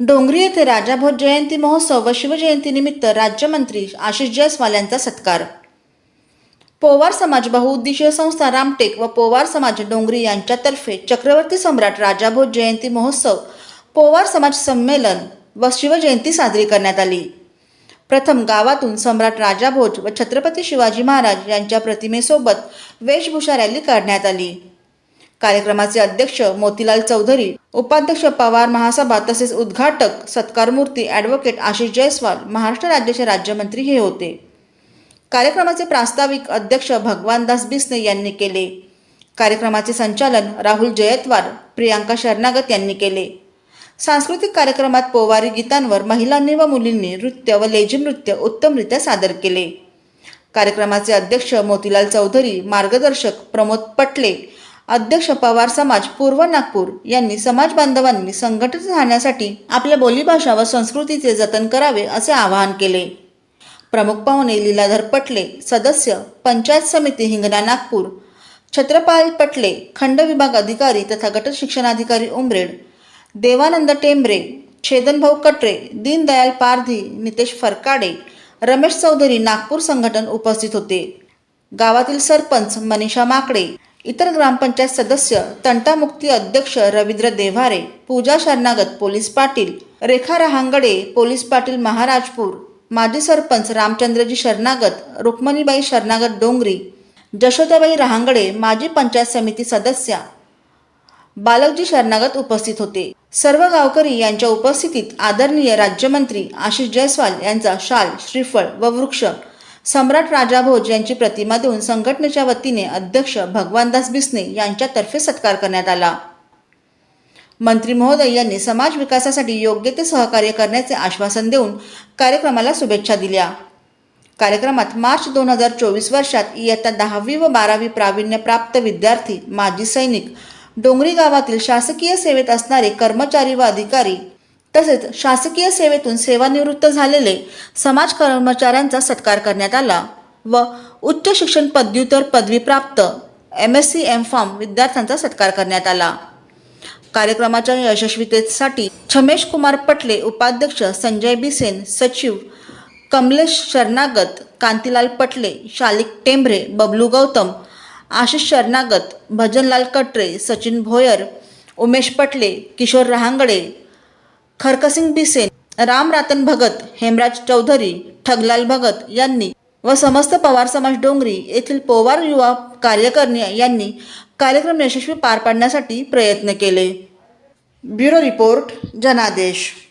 डोंगरी येथे राजाभोज जयंती महोत्सव व शिवजयंतीनिमित्त राज्यमंत्री आशिष जयस्वाल यांचा सत्कार. पोवार समाज बहुउद्देशीय संस्था रामटेक व पोवार समाज डोंगरी यांच्यातर्फे चक्रवर्ती सम्राट राजाभोज जयंती महोत्सव पोवार समाज संमेलन व शिवजयंती साजरी करण्यात आली. प्रथम गावातून सम्राट राजाभोज व छत्रपती शिवाजी महाराज यांच्या प्रतिमेसोबत वेशभूषा रॅली काढण्यात आली. कार्यक्रमाचे अध्यक्ष मोतीलाल चौधरी उपाध्यक्ष पवार महासभा तसेच उद्घाटक सत्कारमूर्ती ॲडव्होकेट आशिष जयस्वाल महाराष्ट्र राज्याचे राज्यमंत्री हे होते. कार्यक्रमाचे प्रास्ताविक अध्यक्ष भगवानदास बिस्ने यांनी केले. कार्यक्रमाचे संचालन राहुल जयतवार प्रियांका शरणागत यांनी केले. सांस्कृतिक कार्यक्रमात पोवारी गीतांवर महिलांनी व मुलींनी नृत्य व लेझिम नृत्य उत्तमरित्या सादर केले. कार्यक्रमाचे अध्यक्ष मोतीलाल चौधरी मार्गदर्शक प्रमोद पटले अध्यक्ष पवार समाज पूर्व नागपूर यांनी समाज बांधवांनी संघटित राहण्यासाठी आपल्या बोलीभाषा व संस्कृतीचे जतन करावे असे आवाहन केले. प्रमुख पाहुणे लीलाधर पटले सदस्य पंचायत समिती हिंगणा नागपूर छत्रपाल पटले खंड विभाग अधिकारी तथा गट शिक्षणाधिकारी उमरेड देवानंद टेंबरे छेदनभाऊ कटरे दीनदयाल पारधी नितेश फरकाडे रमेश चौधरी नागपूर संघटन उपस्थित होते. गावातील सरपंच मनीषा माकडे इतर ग्रामपंचायत सदस्य तंटामुक्ती अध्यक्ष रवींद्र देव्हारे पूजा शरणागत पोलीस पाटील रेखा रहांगडे पोलीस पाटील महाराजपूर माजी सरपंच रामचंद्रजी शरणागत रुक्मणीबाई शरणागत डोंगरी जशोदाबाई रहांगडे माजी पंचायत समिती सदस्या बालकजी शरणागत उपस्थित होते. सर्व गावकरी यांच्या उपस्थितीत आदरणीय राज्यमंत्री आशिष जयस्वाल यांचा शाल श्रीफळ व वृक्ष सम्राट राजा भोज यांची प्रतिमा देऊन संघटनेच्या वतीने अध्यक्ष भगवानदास बिस्ने यांच्यातर्फे सत्कार करण्यात आला. मंत्री महोदय यांनी समाज विकासासाठी योग्य ते सहकार्य करण्याचे आश्वासन देऊन कार्यक्रमाला शुभेच्छा दिल्या. कार्यक्रमात मार्च दोन हजार चोवीस वर्षात इयत्ता दहावी व बारावी प्रावीण्यप्राप्त विद्यार्थी माजी सैनिक डोंगरी गावातील शासकीय सेवेत असणारे कर्मचारी व अधिकारी तसेच शासकीय सेवेतून सेवानिवृत्त झालेले समाज कर्मचाऱ्यांचा सत्कार करण्यात आला व उच्च शिक्षण पदव्युत्तर पदवीप्राप्त M S C M pharm विद्यार्थ्यांचा सत्कार करण्यात आला. कार्यक्रमाच्या यशस्वीतेसाठी छमेश कुमार पटले उपाध्यक्ष संजय बिसेन सचिव कमलेश शरणागत कांतीलाल पटले शालिक टेंभरे बबलू गौतम आशिष शरणागत भजनलाल कटरे सचिन भोयर उमेश पटले किशोर रहांगडे खरकसिंग बिसेन रामरातन भगत हेमराज चौधरी ठगलाल भगत यांनी व समस्त पवार समाज डोंगरी येथील पोवार युवा कार्यकर्ते यांनी कार्यक्रम यशस्वी पार पाडण्यासाठी प्रयत्न केले. ब्युरो रिपोर्ट जनादेश.